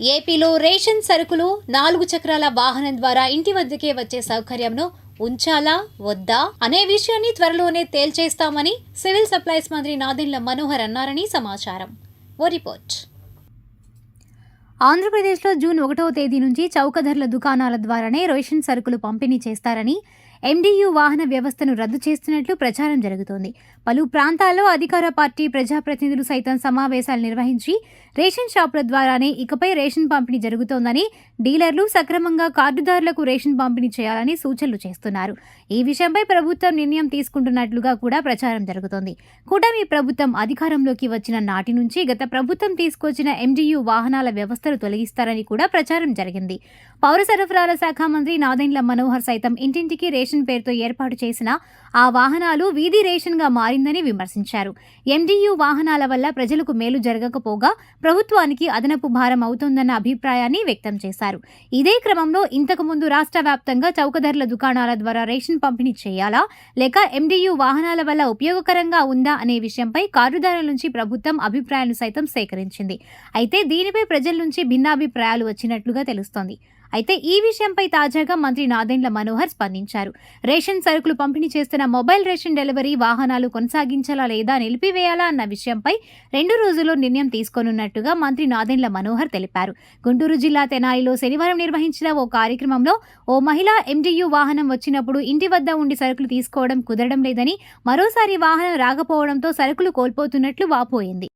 ఏపీలో రేషన్ సరుకులు నాలుగు చక్రాల వాహనం ద్వారా ఇంటి వద్దకే వచ్చే సౌకర్యంను ఉంచాలా వద్దా అనే విషయాన్ని త్వరలోనే తేల్చేస్తామని సివిల్ సప్లైస్ మంత్రి నాదెండ్ల మనోహర్ అన్నారని సమాచారం. ఓ రిపోర్ట్. ఆంధ్రప్రదేశ్లో జూన్ ఒకటవ తేదీ నుంచి చౌక ధరల దుకాణాల ద్వారానే రేషన్ సరుకులు పంపిణీ చేస్తారని ఎండియు వాహన వ్యవస్థను రద్దు చేస్తున్నట్లు ప్రచారం జరుగుతోంది. పలు ప్రాంతాల్లో అధికార పార్టీ ప్రజాప్రతినిధులు సైతం సమావేశాలు నిర్వహించి రేషన్ షాపుల ద్వారానే ఇకపై రేషన్ పంపిణీ జరుగుతోందని డీలర్లు సక్రమంగా కార్డుదారులకు రేషన్ పంపిణీ చేయాలని సూచనలు చేస్తున్నారు. ఈ విషయంపై ప్రభుత్వం నిర్ణయం తీసుకుంటున్నట్లుగా కూడా ప్రచారం జరుగుతోంది. కూటమి ప్రభుత్వం అధికారంలోకి వచ్చిన నాటి నుంచి గత ప్రభుత్వం తీసుకొచ్చిన ఎండియు వాహనాల వ్యవస్థను తొలగిస్తారని కూడా ప్రచారం జరిగింది. పౌర సరఫరాల శాఖ మంత్రి నాదెండ్ల మనోహర్ సైతం ఇంటింటికి రేషన్ పేరుతో ఏర్పాటు చేసిన ఆ వాహనాలు వీధి రేషన్గా మారిందని విమర్శించారు. ఎండియు వాహనాల వల్ల ప్రజలకు మేలు జరగకపోగా ప్రభుత్వానికి అదనపు భారం అవుతోందన్న అభిప్రాయాన్ని వ్యక్తం చేశారు. ఇదే క్రమంలో ఇంతకుముందు రాష్ట్ర వ్యాప్తంగా చౌకధరల దుకాణాల ద్వారా రేషన్ పంపిణీ చేయాలా? లేక ఎండియు వాహనాల వల్ల ఉపయోగకరంగా ఉందా అనే విషయంపై కారుదారుల నుంచి ప్రభుత్వం అభిప్రాయాలను సైతం సేకరించింది. అయితే దీనిపై ప్రజల నుంచి భిన్నాభిప్రాయాలు వచ్చినట్లుగా తెలుస్తోంది. అయితే ఈ విషయంపై తాజాగా మంత్రి నాదెండ్ల మనోహర్ స్పందించారు. రేషన్ సరుకులు పంపిణీ చేస్తున్న మొబైల్ రేషన్ డెలివరీ వాహనాలు కొనసాగించాలా లేదా నిలిపివేయాలా అన్న విషయంపై రెండు రోజుల్లో నిర్ణయం తీసుకోనున్నట్టుగా మంత్రి నాదెండ్ల మనోహర్ తెలిపారు. గుంటూరు జిల్లా తెనాలిలో శనివారం నిర్వహించిన ఓ కార్యక్రమంలో ఓ మహిళ ఎండియు వాహనం వచ్చినప్పుడు ఇంటి వద్ద ఉండి సరుకులు తీసుకోవడం కుదరడం లేదని మరోసారి వాహనం రాకపోవడంతో సరుకులు కోల్పోతున్నట్లు వాపోయింది.